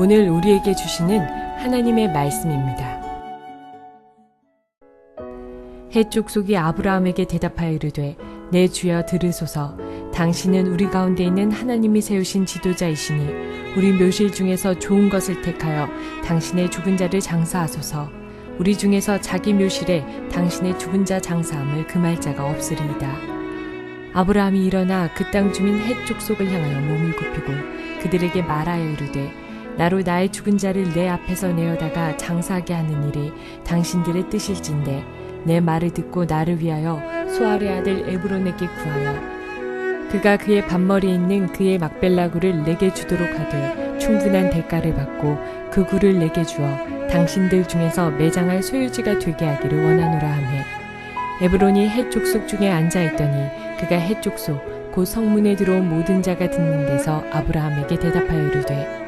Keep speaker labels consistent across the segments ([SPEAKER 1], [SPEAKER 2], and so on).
[SPEAKER 1] 오늘 우리에게 주시는 하나님의 말씀입니다. 해쪽 속이 아브라함에게 대답하여 이르되 내 주여 들으소서 당신은 우리 가운데 있는 하나님이 세우신 지도자이시니 우리 묘실 중에서 좋은 것을 택하여 당신의 죽은 자를 장사하소서 우리 중에서 자기 묘실에 당신의 죽은 자 장사함을 금할 자가 없으리이다. 아브라함이 일어나 그 땅 주민 해쪽 속을 향하여 몸을 굽히고 그들에게 말하여 이르되 나로 나의 죽은 자를 내 앞에서 내어다가 장사하게 하는 일이 당신들의 뜻일진데 내 말을 듣고 나를 위하여 소아의 아들 에브론에게 구하여 그가 그의 밭머리에 있는 그의 막벨라 굴을 내게 주도록 하되 충분한 대가를 받고 그 굴을 내게 주어 당신들 중에서 매장할 소유지가 되게 하기를 원하노라 하매. 에브론이 해쪽 속 중에 앉아 있더니 그가 해쪽 속곧 성문에 들어온 모든 자가 듣는 데서 아브라함에게 대답하여 이르되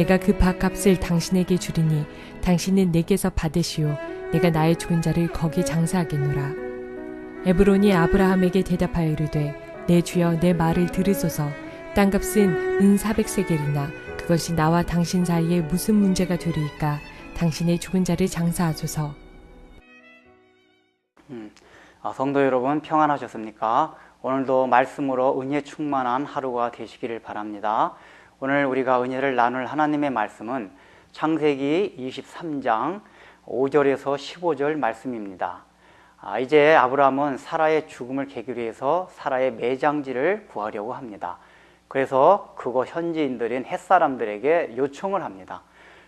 [SPEAKER 1] 내가 그 밭값을 당신에게 주리니 당신은 내게서 받으시오 내가 나의 죽은 자를 거기 장사하겠노라. 에브론이 아브라함에게 대답하여 이르되 내 주여 내 말을 들으소서 땅값은 은 400세겔이나 그것이 나와 당신 사이에 무슨 문제가 되리이까 당신의 죽은 자를 장사하소서.
[SPEAKER 2] 음, 아, 성도 여러분 평안하셨습니까? 오늘도 말씀으로 은혜 충만한 하루가 되시기를 바랍니다. 오늘 우리가 은혜를 나눌 하나님의 말씀은 창세기 23장 5절에서 15절 말씀입니다. 아, 이제 아브라함은 사라의 죽음을 계기로 해서 사라의 매장지를 구하려고 합니다. 그래서 그곳 현지인들인 햇사람들에게 요청을 합니다.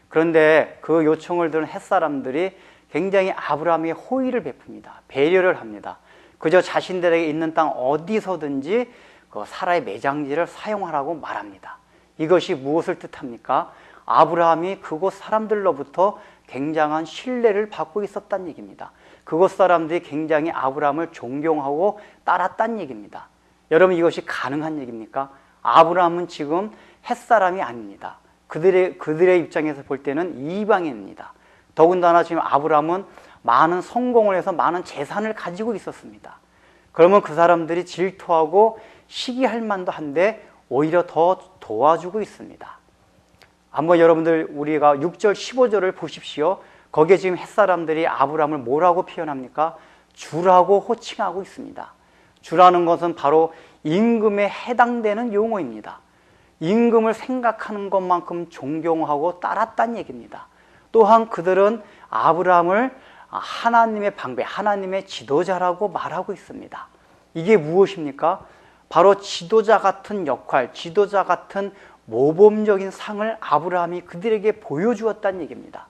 [SPEAKER 2] 그런데 그 요청을 들은 햇사람들이 굉장히 아브라함의 호의를 베풉니다. 배려를 합니다. 그저 자신들에게 있는 땅 어디서든지 그 사라의 매장지를 사용하라고 말합니다. 이것이 무엇을 뜻합니까? 아브라함이 그곳 사람들로부터 굉장한 신뢰를 받고 있었다는 얘기입니다. 그곳 사람들이 굉장히 아브라함을 존경하고 따랐다는 얘기입니다. 여러분 이것이 가능한 얘기입니까? 아브라함은 지금 햇사람이 아닙니다. 그들의 그들의 입장에서 볼 때는 이방인입니다. 더군다나 지금 아브라함은 많은 성공을 해서 많은 재산을 가지고 있었습니다. 그러면 그 사람들이 질투하고 시기할 만도 한데 오히려 더 도와주고 있습니다. 한번 여러분들 우리가 6절 15절을 보십시오. 거기에 지금 햇사람들이 아브라함을 뭐라고 표현합니까? 주라고 호칭하고 있습니다. 주라는 것은 바로 임금에 해당되는 용어입니다. 임금을 생각하는 것만큼 존경하고 따랐다는 얘기입니다. 또한 그들은 아브라함을 하나님의 방배, 하나님의 지도자라고 말하고 있습니다. 이게 무엇입니까? 바로 지도자 같은 역할, 지도자 같은 모범적인 상을 아브라함이 그들에게 보여주었다는 얘기입니다.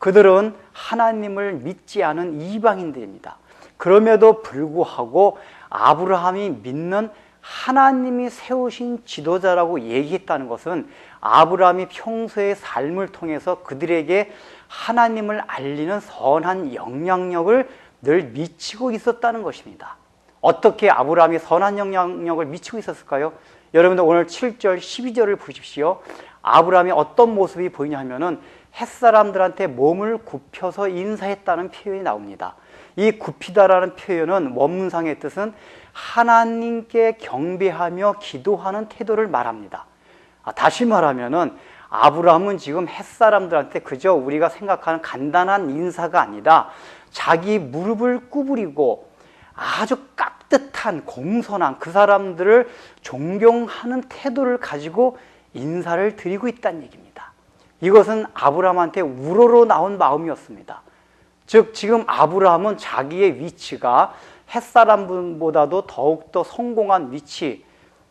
[SPEAKER 2] 그들은 하나님을 믿지 않은 이방인들입니다. 그럼에도 불구하고 아브라함이 믿는 하나님이 세우신 지도자라고 얘기했다는 것은 아브라함이 평소의 삶을 통해서 그들에게 하나님을 알리는 선한 영향력을 늘 미치고 있었다는 것입니다. 어떻게 아브라함이 선한 영향력을 미치고 있었을까요? 여러분들 오늘 7절, 12절을 보십시오. 아브라함이 어떤 모습이 보이냐 하면은 햇사람들한테 몸을 굽혀서 인사했다는 표현이 나옵니다. 이 굽히다라는 표현은 원문상의 뜻은 하나님께 경배하며 기도하는 태도를 말합니다. 아, 다시 말하면은 아브라함은 지금 햇사람들한테 그저 우리가 생각하는 간단한 인사가 아니라 자기 무릎을 구부리고 아주 깍듯한 공손한 그 사람들을 존경하는 태도를 가지고 인사를 드리고 있다는 얘기입니다. 이것은 아브라함한테 우러러 나온 마음이었습니다. 즉 지금 아브라함은 자기의 위치가 햇사람보다도 더욱더 성공한 위치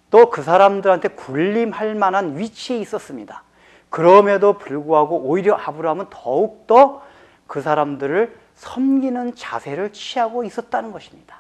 [SPEAKER 2] 또 그 사람들한테 군림할 만한 위치에 있었습니다. 그럼에도 불구하고 오히려 아브라함은 더욱더 그 사람들을 섬기는 자세를 취하고 있었다는 것입니다.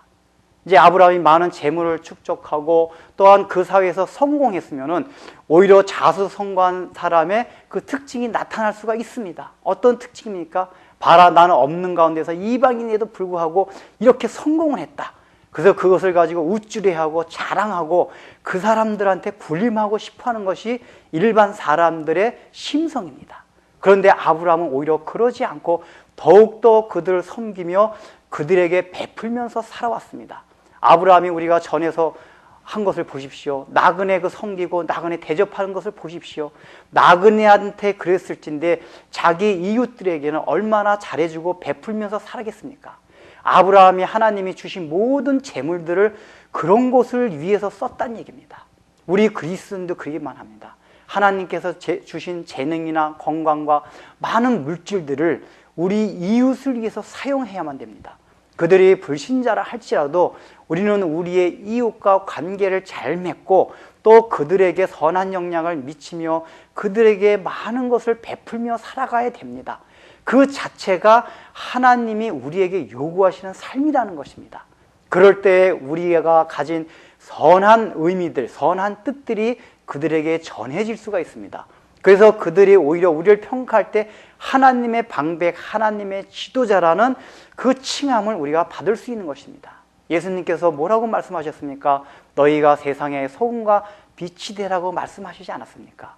[SPEAKER 2] 이제 아브라함이 많은 재물을 축적하고 또한 그 사회에서 성공했으면은 오히려 자수성가한 사람의 그 특징이 나타날 수가 있습니다. 어떤 특징입니까? 봐라 나는 없는 가운데서 이방인에도 불구하고 이렇게 성공을 했다. 그래서 그것을 가지고 우쭐해하고 자랑하고 그 사람들한테 군림하고 싶어하는 것이 일반 사람들의 심성입니다. 그런데 아브라함은 오히려 그러지 않고 더욱더 그들을 섬기며 그들에게 베풀면서 살아왔습니다. 아브라함이 우리가 전에서 한 것을 보십시오. 나그네 그 섬기고 나그네 대접하는 것을 보십시오. 나그네한테 그랬을진데 자기 이웃들에게는 얼마나 잘해주고 베풀면서 살아겠습니까? 아브라함이 하나님이 주신 모든 재물들을 그런 곳을 위해서 썼다는 얘기입니다. 우리 그리스도인도 그러기만 합니다. 하나님께서 제, 주신 재능이나 건강과 많은 물질들을 우리 이웃을 위해서 사용해야만 됩니다. 그들이 불신자라 할지라도 우리는 우리의 이웃과 관계를 잘 맺고 또 그들에게 선한 영향을 미치며 그들에게 많은 것을 베풀며 살아가야 됩니다. 그 자체가 하나님이 우리에게 요구하시는 삶이라는 것입니다. 그럴 때 우리가 가진 선한 의미들, 선한 뜻들이 그들에게 전해질 수가 있습니다. 그래서 그들이 오히려 우리를 평가할 때 하나님의 방백, 하나님의 지도자라는 그 칭함을 우리가 받을 수 있는 것입니다. 예수님께서 뭐라고 말씀하셨습니까? 너희가 세상의 소금과 빛이 되라고 말씀하시지 않았습니까?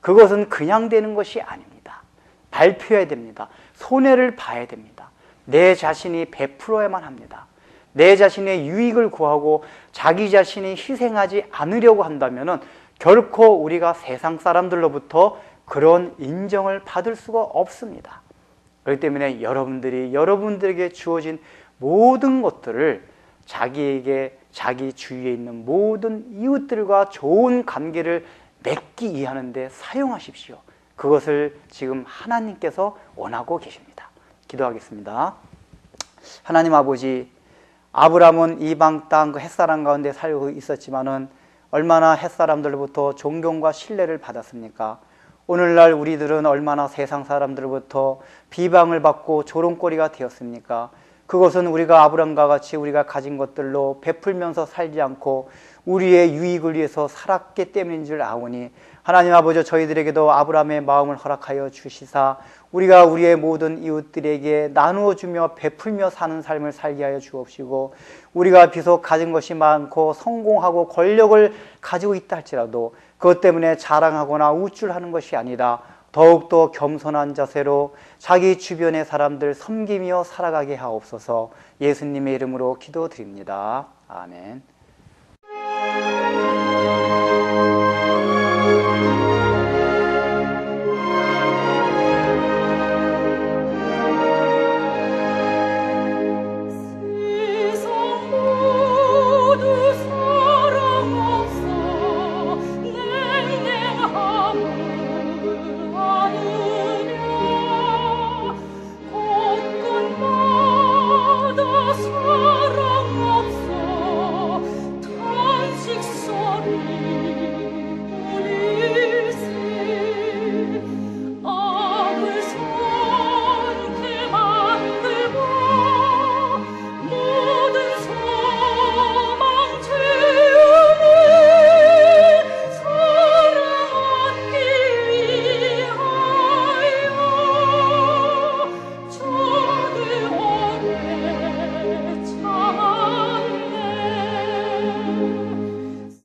[SPEAKER 2] 그것은 그냥 되는 것이 아닙니다. 발표해야 됩니다. 손해를 봐야 됩니다. 내 자신이 베풀어야만 합니다. 내 자신의 유익을 구하고 자기 자신이 희생하지 않으려고 한다면 결코 우리가 세상 사람들로부터 그런 인정을 받을 수가 없습니다. 그렇기 때문에 여러분들이 여러분들에게 주어진 모든 것들을 자기에게 자기 주위에 있는 모든 이웃들과 좋은 관계를 맺기 위하는데 사용하십시오. 그것을 지금 하나님께서 원하고 계십니다. 기도하겠습니다. 하나님 아버지, 아브람은 이방 땅그 햇사람 가운데 살고 있었지만은 얼마나 햇사람들로부터 존경과 신뢰를 받았습니까? 오늘날 우리들은 얼마나 세상 사람들로부터 비방을 받고 조롱거리가 되었습니까? 그것은 우리가 아브람과 같이 우리가 가진 것들로 베풀면서 살지 않고 우리의 유익을 위해서 살았기 때문인 줄 아오니 하나님 아버지 저희들에게도 아브라함의 마음을 허락하여 주시사 우리가 우리의 모든 이웃들에게 나누어 주며 베풀며 사는 삶을 살게 하여 주옵시고 우리가 비록 가진 것이 많고 성공하고 권력을 가지고 있다 할지라도 그것 때문에 자랑하거나 우쭐하는 것이 아니라 더욱더 겸손한 자세로 자기 주변의 사람들 섬기며 살아가게 하옵소서 예수님의 이름으로 기도드립니다. 아멘.